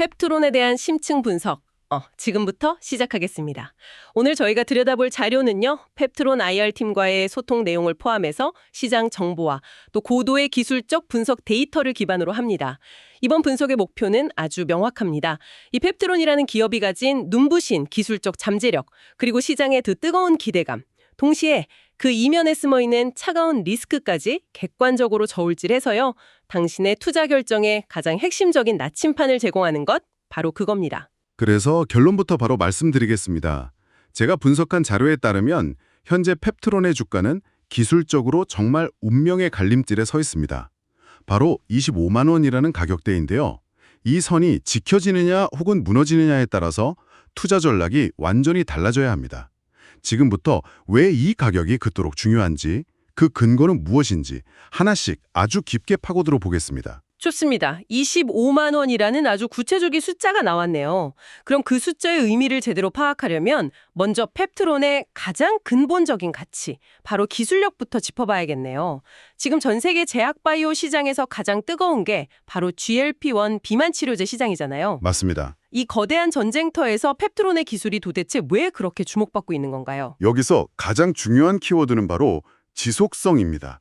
펩트론에 대한 심층 분석. 어, 지금부터 시작하겠습니다. 오늘 저희가 들여다볼 자료는요. 펩트론 IR팀과의 소통 내용을 포함해서 시장 정보와 또 고도의 기술적 분석 데이터를 기반으로 합니다. 이번 분석의 목표는 아주 명확합니다. 이 펩트론이라는 기업이 가진 눈부신 기술적 잠재력, 그리고 시장의 그 뜨거운 기대감, 동시에 그 이면에 숨어 있는 차가운 리스크까지 객관적으로 저울질해서요. 당신의 투자 결정에 가장 핵심적인 나침판을 제공하는 것 바로 그겁니다. 그래서 결론부터 바로 말씀드리겠습니다. 제가 분석한 자료에 따르면 현재 펩트론의 주가는 기술적으로 정말 운명의 갈림길에 서 있습니다. 바로 25만 원이라는 가격대인데요. 이 선이 지켜지느냐 혹은 무너지느냐에 따라서 투자 전략이 완전히 달라져야 합니다. 지금부터 왜 이 가격이 그토록 중요한지, 그 근거는 무엇인지 하나씩 아주 깊게 파고들어 보겠습니다. 좋습니다. 25만 원이라는 아주 구체적인 숫자가 나왔네요. 그럼 그 숫자의 의미를 제대로 파악하려면 먼저 펩트론의 가장 근본적인 가치, 바로 기술력부터 짚어봐야겠네요. 지금 전 세계 제약 바이오 시장에서 가장 뜨거운 게 바로 GLP-1 비만 치료제 시장이잖아요. 맞습니다. 이 거대한 전쟁터에서 펩트론의 기술이 도대체 왜 그렇게 주목받고 있는 건가요? 여기서 가장 중요한 키워드는 바로 지속성입니다.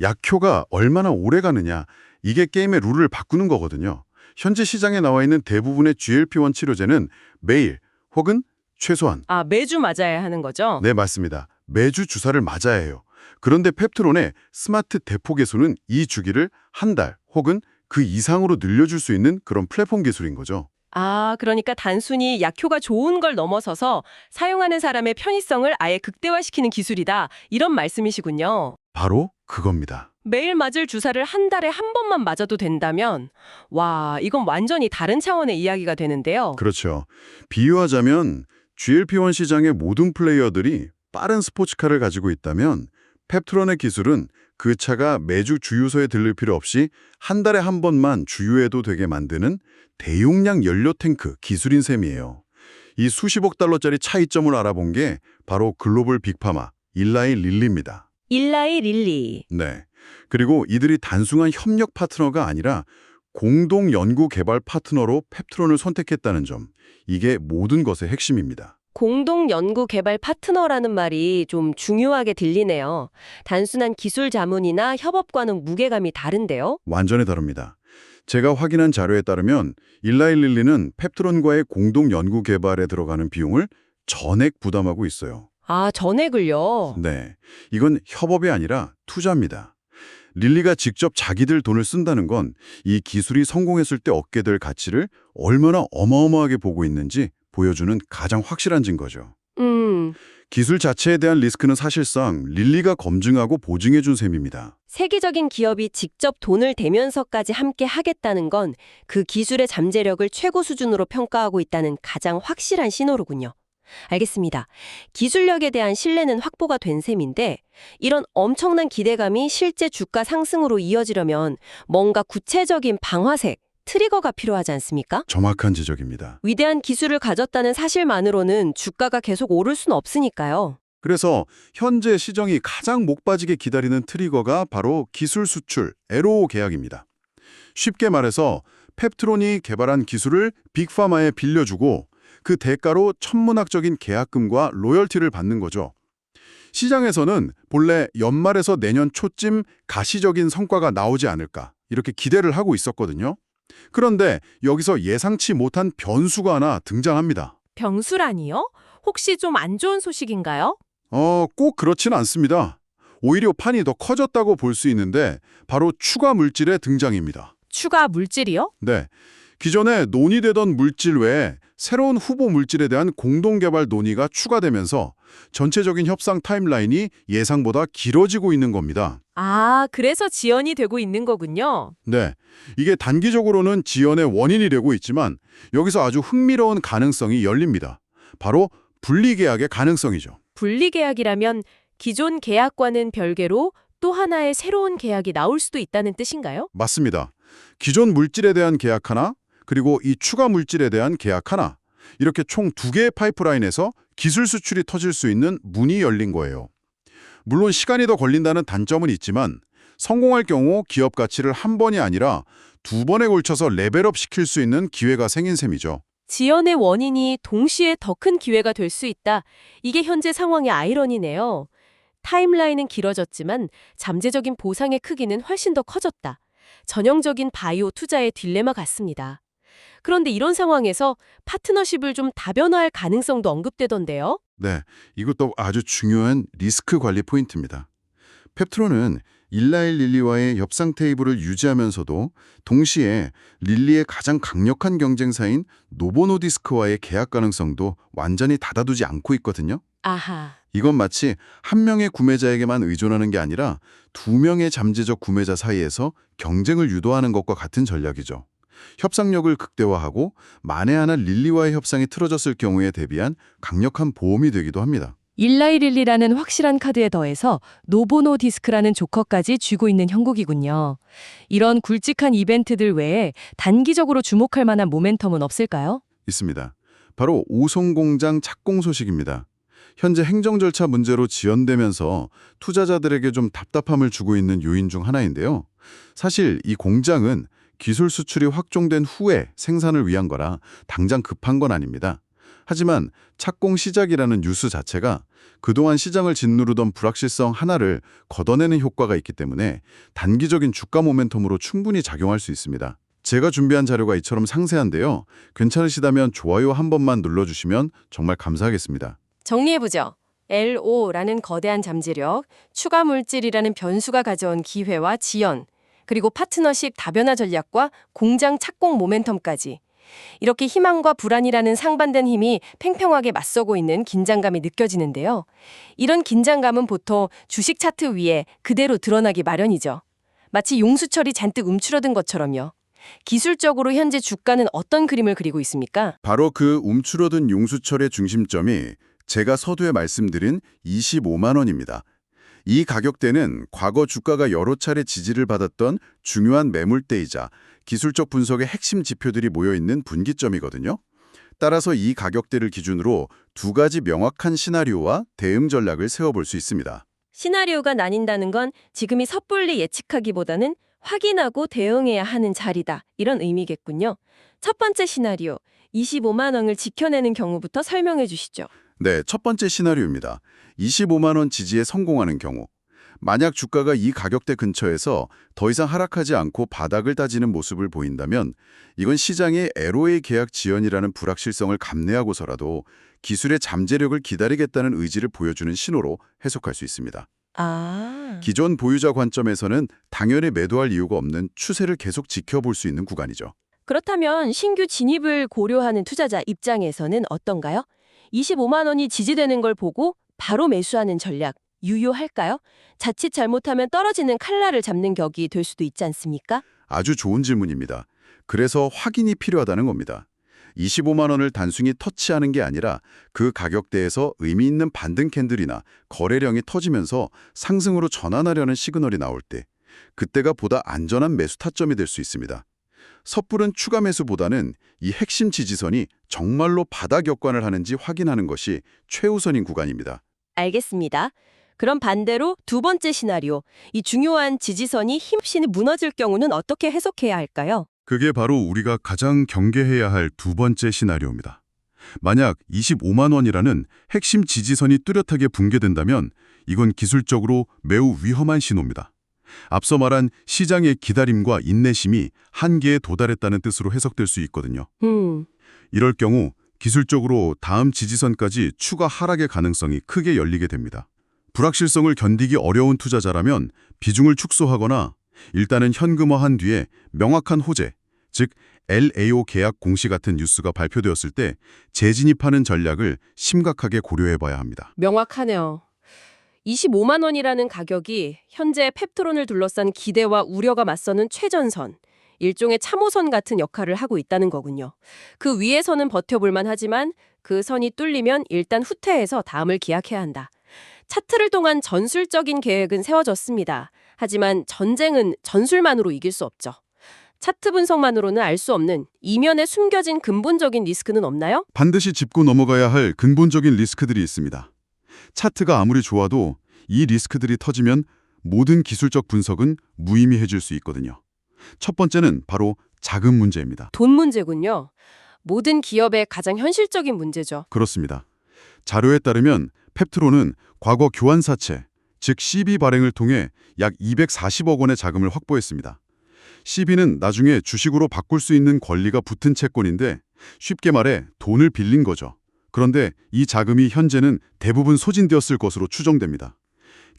약효가 얼마나 오래 가느냐, 이게 게임의 룰을 바꾸는 거거든요. 현재 시장에 나와 있는 대부분의 GLP-1 치료제는 매일 혹은 최소한 아, 매주 맞아야 하는 거죠? 네 맞습니다. 매주 주사를 맞아야 해요. 그런데 펩트론의 스마트 대포 개수는 이 주기를 한 달 혹은 그 이상으로 늘려줄 수 있는 그런 플랫폼 기술인 거죠. 아, 그러니까 단순히 약효가 좋은 걸 넘어서서 사용하는 사람의 편의성을 아예 극대화시키는 기술이다. 이런 말씀이시군요. 바로 그겁니다. 매일 맞을 주사를 한 달에 한 번만 맞아도 된다면 와, 이건 완전히 다른 차원의 이야기가 되는데요. 그렇죠. 비유하자면 GLP-1 시장의 모든 플레이어들이 빠른 스포츠카를 가지고 있다면 펩트론의 기술은 그 차가 매주 주유소에 들릴 필요 없이 한 달에 한 번만 주유해도 되게 만드는 대용량 연료 탱크 기술인 셈이에요. 이 수십억 달러짜리 차이점을 알아본 게 바로 글로벌 빅파마 일라이 릴리입니다. 일라이 릴리. 네. 그리고 이들이 단순한 협력 파트너가 아니라 공동 연구 개발 파트너로 펩트론을 선택했다는 점. 이게 모든 것의 핵심입니다. 공동 연구 개발 파트너라는 말이 좀 중요하게 들리네요. 단순한 기술 자문이나 협업과는 무게감이 다른데요. 완전히 다릅니다. 제가 확인한 자료에 따르면 일라이 릴리는 펩트론과의 공동 연구 개발에 들어가는 비용을 전액 부담하고 있어요. 아, 전액을요. 네. 이건 협업이 아니라 투자입니다. 릴리가 직접 자기들 돈을 쓴다는 건 이 기술이 성공했을 때 얻게 될 가치를 얼마나 어마어마하게 보고 있는지 보여주는 가장 확실한 증거죠. 음. 기술 자체에 대한 리스크는 사실상 릴리가 검증하고 보증해 준 셈입니다. 세계적인 기업이 직접 돈을 대면서까지 함께 하겠다는 건 그 기술의 잠재력을 최고 수준으로 평가하고 있다는 가장 확실한 신호로군요. 알겠습니다. 기술력에 대한 신뢰는 확보가 된 셈인데 이런 엄청난 기대감이 실제 주가 상승으로 이어지려면 뭔가 구체적인 방화색, 트리거가 필요하지 않습니까? 정확한 지적입니다. 위대한 기술을 가졌다는 사실만으로는 주가가 계속 오를 순 없으니까요. 그래서 현재 시정이 가장 목 빠지게 기다리는 트리거가 바로 기술 수출, 에로 계약입니다. 쉽게 말해서 펩트론이 개발한 기술을 빅파마에 빌려주고 그 대가로 천문학적인 계약금과 로열티를 받는 거죠. 시장에서는 본래 연말에서 내년 초쯤 가시적인 성과가 나오지 않을까 이렇게 기대를 하고 있었거든요. 그런데 여기서 예상치 못한 변수가 하나 등장합니다. 병수라니요? 혹시 좀 안 좋은 소식인가요? 어, 꼭 그렇진 않습니다. 오히려 판이 더 커졌다고 볼 수 있는데 바로 추가 물질의 등장입니다. 추가 물질이요? 네. 기존에 논의되던 물질 외에 새로운 후보 물질에 대한 공동 개발 논의가 추가되면서 전체적인 협상 타임라인이 예상보다 길어지고 있는 겁니다. 아, 그래서 지연이 되고 있는 거군요. 네. 이게 단기적으로는 지연의 원인이 되고 있지만 여기서 아주 흥미로운 가능성이 열립니다. 바로 분리계약의 가능성이죠. 분리계약이라면 기존 계약과는 별개로 또 하나의 새로운 계약이 나올 수도 있다는 뜻인가요? 맞습니다. 기존 물질에 대한 계약 하나, 그리고 이 추가 물질에 대한 계약 하나, 이렇게 총 두 개의 파이프라인에서 기술 수출이 터질 수 있는 문이 열린 거예요. 물론 시간이 더 걸린다는 단점은 있지만 성공할 경우 기업 가치를 한 번이 아니라 두 번에 걸쳐서 레벨업 시킬 수 있는 기회가 생긴 셈이죠. 지연의 원인이 동시에 더 큰 기회가 될 수 있다. 이게 현재 상황의 아이러니네요. 타임라인은 길어졌지만 잠재적인 보상의 크기는 훨씬 더 커졌다. 전형적인 바이오 투자의 딜레마 같습니다. 그런데 이런 상황에서 파트너십을 좀 다변화할 가능성도 언급되던데요. 네, 이것도 아주 중요한 리스크 관리 포인트입니다. 펩트론은 일라일 릴리와의 협상 테이블을 유지하면서도 동시에 릴리의 가장 강력한 경쟁사인 노보노디스크와의 계약 가능성도 완전히 닫아두지 않고 있거든요. 아하. 이건 마치 한 명의 구매자에게만 의존하는 게 아니라 두 명의 잠재적 구매자 사이에서 경쟁을 유도하는 것과 같은 전략이죠. 협상력을 극대화하고 만에 하나 릴리와의 협상이 틀어졌을 경우에 대비한 강력한 보험이 되기도 합니다. 일라이 릴리라는 확실한 카드에 더해서 노보노 디스크라는 조커까지 쥐고 있는 형국이군요. 이런 굵직한 이벤트들 외에 단기적으로 주목할 만한 모멘텀은 없을까요? 있습니다. 바로 오송공장 착공 소식입니다. 현재 행정 절차 문제로 지연되면서 투자자들에게 좀 답답함을 주고 있는 요인 중 하나인데요. 사실 이 공장은 기술 수출이 확정된 후에 생산을 위한 거라 당장 급한 건 아닙니다. 하지만 착공 시작이라는 뉴스 자체가 그동안 시장을 짓누르던 불확실성 하나를 걷어내는 효과가 있기 때문에 단기적인 주가 모멘텀으로 충분히 작용할 수 있습니다. 제가 준비한 자료가 이처럼 상세한데요. 괜찮으시다면 좋아요 한 번만 눌러주시면 정말 감사하겠습니다. 정리해보죠. LO라는 거대한 잠재력, 추가 물질이라는 변수가 가져온 기회와 지연, 그리고 파트너십 다변화 전략과 공장 착공 모멘텀까지. 이렇게 희망과 불안이라는 상반된 힘이 팽팽하게 맞서고 있는 긴장감이 느껴지는데요. 이런 긴장감은 보통 주식 차트 위에 그대로 드러나기 마련이죠. 마치 용수철이 잔뜩 움츠러든 것처럼요. 기술적으로 현재 주가는 어떤 그림을 그리고 있습니까? 바로 그 움츠러든 용수철의 중심점이 제가 서두에 말씀드린 25만 원입니다. 이 가격대는 과거 주가가 여러 차례 지지를 받았던 중요한 매물대이자 기술적 분석의 핵심 지표들이 모여있는 분기점이거든요. 따라서 이 가격대를 기준으로 두 가지 명확한 시나리오와 대응 전략을 세워볼 수 있습니다. 시나리오가 나뉜다는 건 지금이 섣불리 예측하기보다는 확인하고 대응해야 하는 자리다. 이런 의미겠군요. 첫 번째 시나리오, 25만 원을 지켜내는 경우부터 설명해 주시죠. 네, 첫 번째 시나리오입니다. 25만 원 지지에 성공하는 경우. 만약 주가가 이 가격대 근처에서 더 이상 하락하지 않고 바닥을 다지는 모습을 보인다면 이건 시장의 LOA 계약 지연이라는 불확실성을 감내하고서라도 기술의 잠재력을 기다리겠다는 의지를 보여주는 신호로 해석할 수 있습니다. 아. 기존 보유자 관점에서는 당연히 매도할 이유가 없는 추세를 계속 지켜볼 수 있는 구간이죠. 그렇다면 신규 진입을 고려하는 투자자 입장에서는 어떤가요? 25만 원이 지지되는 걸 보고 바로 매수하는 전략 유효할까요? 자칫 잘못하면 떨어지는 칼날을 잡는 격이 될 수도 있지 않습니까? 아주 좋은 질문입니다. 그래서 확인이 필요하다는 겁니다. 25만 원을 단순히 터치하는 게 아니라 그 가격대에서 의미 있는 반등 캔들이나 거래량이 터지면서 상승으로 전환하려는 시그널이 나올 때 그때가 보다 안전한 매수 타점이 될 수 있습니다. 섣부른 추가 매수보다는 이 핵심 지지선이 정말로 바닥 격관을 하는지 확인하는 것이 최우선인 구간입니다. 알겠습니다. 그럼 반대로 두 번째 시나리오, 이 중요한 지지선이 힘없이 무너질 경우는 어떻게 해석해야 할까요? 그게 바로 우리가 가장 경계해야 할 두 번째 시나리오입니다. 만약 25만 원이라는 핵심 지지선이 뚜렷하게 붕괴된다면 이건 기술적으로 매우 위험한 신호입니다. 앞서 말한 시장의 기다림과 인내심이 한계에 도달했다는 뜻으로 해석될 수 있거든요. 음, 이럴 경우 기술적으로 다음 지지선까지 추가 하락의 가능성이 크게 열리게 됩니다. 불확실성을 견디기 어려운 투자자라면 비중을 축소하거나 일단은 현금화한 뒤에 명확한 호재, 즉 LAO 계약 공시 같은 뉴스가 발표되었을 때 재진입하는 전략을 심각하게 고려해봐야 합니다. 명확하네요. 25만 원이라는 가격이 현재 펩트론을 둘러싼 기대와 우려가 맞서는 최전선, 일종의 참호선 같은 역할을 하고 있다는 거군요. 그 위에서는 버텨볼만 하지만 그 선이 뚫리면 일단 후퇴해서 다음을 기약해야 한다. 차트를 통한 전술적인 계획은 세워졌습니다. 하지만 전쟁은 전술만으로 이길 수 없죠. 차트 분석만으로는 알 수 없는 이면에 숨겨진 근본적인 리스크는 없나요? 반드시 짚고 넘어가야 할 근본적인 리스크들이 있습니다. 차트가 아무리 좋아도 이 리스크들이 터지면 모든 기술적 분석은 무의미해질 수 있거든요. 첫 번째는 바로 자금 문제입니다. 돈 문제군요. 모든 기업의 가장 현실적인 문제죠. 그렇습니다. 자료에 따르면 펩트론은 과거 교환사채, 즉 CB 발행을 통해 약 240억 원의 자금을 확보했습니다. CB는 나중에 주식으로 바꿀 수 있는 권리가 붙은 채권인데 쉽게 말해 돈을 빌린 거죠. 그런데 이 자금이 현재는 대부분 소진되었을 것으로 추정됩니다.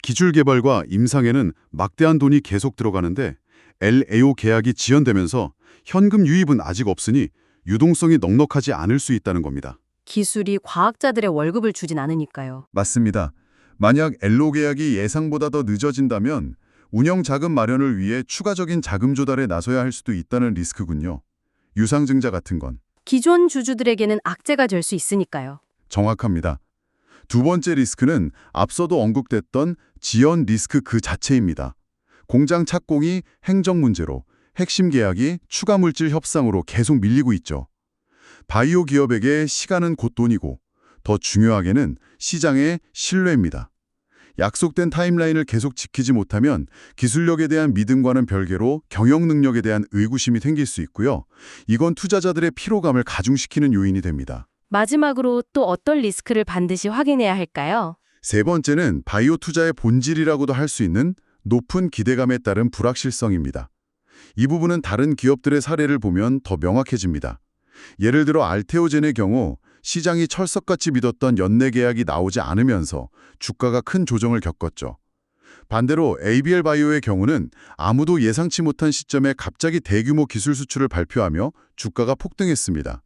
기술 개발과 임상에는 막대한 돈이 계속 들어가는데 LAO 계약이 지연되면서 현금 유입은 아직 없으니 유동성이 넉넉하지 않을 수 있다는 겁니다. 기술이 과학자들의 월급을 주진 않으니까요. 맞습니다. 만약 엘로 계약이 예상보다 더 늦어진다면 운영 자금 마련을 위해 추가적인 자금 조달에 나서야 할 수도 있다는 리스크군요. 유상증자 같은 건 기존 주주들에게는 악재가 될 수 있으니까요. 정확합니다. 두 번째 리스크는 앞서도 언급됐던 지연 리스크 그 자체입니다. 공장 착공이 행정 문제로 핵심 계약이 추가 물질 협상으로 계속 밀리고 있죠. 바이오 기업에게 시간은 곧 돈이고 더 중요하게는 시장의 신뢰입니다. 약속된 타임라인을 계속 지키지 못하면 기술력에 대한 믿음과는 별개로 경영 능력에 대한 의구심이 생길 수 있고요. 이건 투자자들의 피로감을 가중시키는 요인이 됩니다. 마지막으로 또 어떤 리스크를 반드시 확인해야 할까요? 세 번째는 바이오 투자의 본질이라고도 할 수 있는 높은 기대감에 따른 불확실성입니다. 이 부분은 다른 기업들의 사례를 보면 더 명확해집니다. 예를 들어 알테오젠의 경우 시장이 철석같이 믿었던 연내 계약이 나오지 않으면서 주가가 큰 조정을 겪었죠. 반대로 ABL 바이오의 경우는 아무도 예상치 못한 시점에 갑자기 대규모 기술 수출을 발표하며 주가가 폭등했습니다.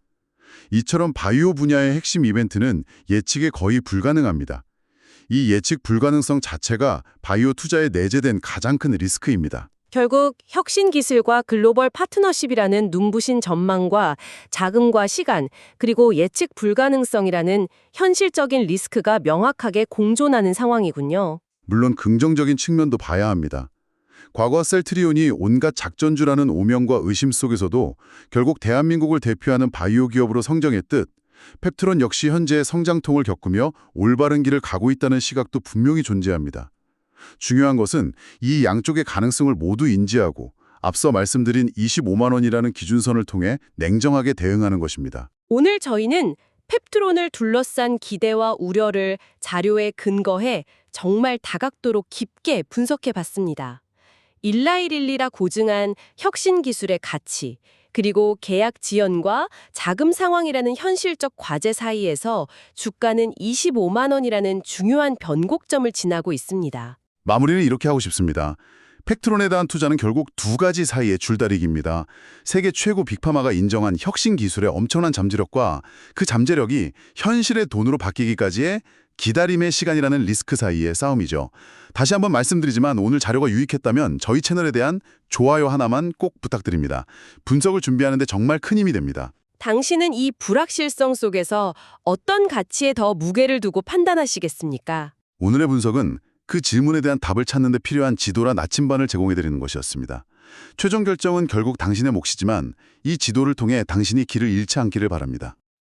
이처럼 바이오 분야의 핵심 이벤트는 예측에 거의 불가능합니다. 이 예측 불가능성 자체가 바이오 투자에 내재된 가장 큰 리스크입니다. 결국 혁신 기술과 글로벌 파트너십이라는 눈부신 전망과 자금과 시간, 그리고 예측 불가능성이라는 현실적인 리스크가 명확하게 공존하는 상황이군요. 물론 긍정적인 측면도 봐야 합니다. 과거 셀트리온이 온갖 작전주라는 오명과 의심 속에서도 결국 대한민국을 대표하는 바이오 기업으로 성장했듯 펩트론 역시 현재 성장통을 겪으며 올바른 길을 가고 있다는 시각도 분명히 존재합니다. 중요한 것은 이 양쪽의 가능성을 모두 인지하고 앞서 말씀드린 25만 원이라는 기준선을 통해 냉정하게 대응하는 것입니다. 오늘 저희는 펩트론을 둘러싼 기대와 우려를 자료에 근거해 정말 다각도로 깊게 분석해 봤습니다. 일라이릴리라 고증한 혁신 기술의 가치, 그리고 계약 지연과 자금 상황이라는 현실적 과제 사이에서 주가는 25만 원이라는 중요한 변곡점을 지나고 있습니다. 마무리는 이렇게 하고 싶습니다. 팩트론에 대한 투자는 결국 두 가지 사이의 줄다리기입니다. 세계 최고 빅파마가 인정한 혁신 기술의 엄청난 잠재력과 그 잠재력이 현실의 돈으로 바뀌기까지의 기다림의 시간이라는 리스크 사이의 싸움이죠. 다시 한번 말씀드리지만 오늘 자료가 유익했다면 저희 채널에 대한 좋아요 하나만 꼭 부탁드립니다. 분석을 준비하는 데 정말 큰 힘이 됩니다. 당신은 이 불확실성 속에서 어떤 가치에 더 무게를 두고 판단하시겠습니까? 오늘의 분석은 그 질문에 대한 답을 찾는 데 필요한 지도라 나침반을 제공해드리는 것이었습니다. 최종 결정은 결국 당신의 몫이지만 이 지도를 통해 당신이 길을 잃지 않기를 바랍니다.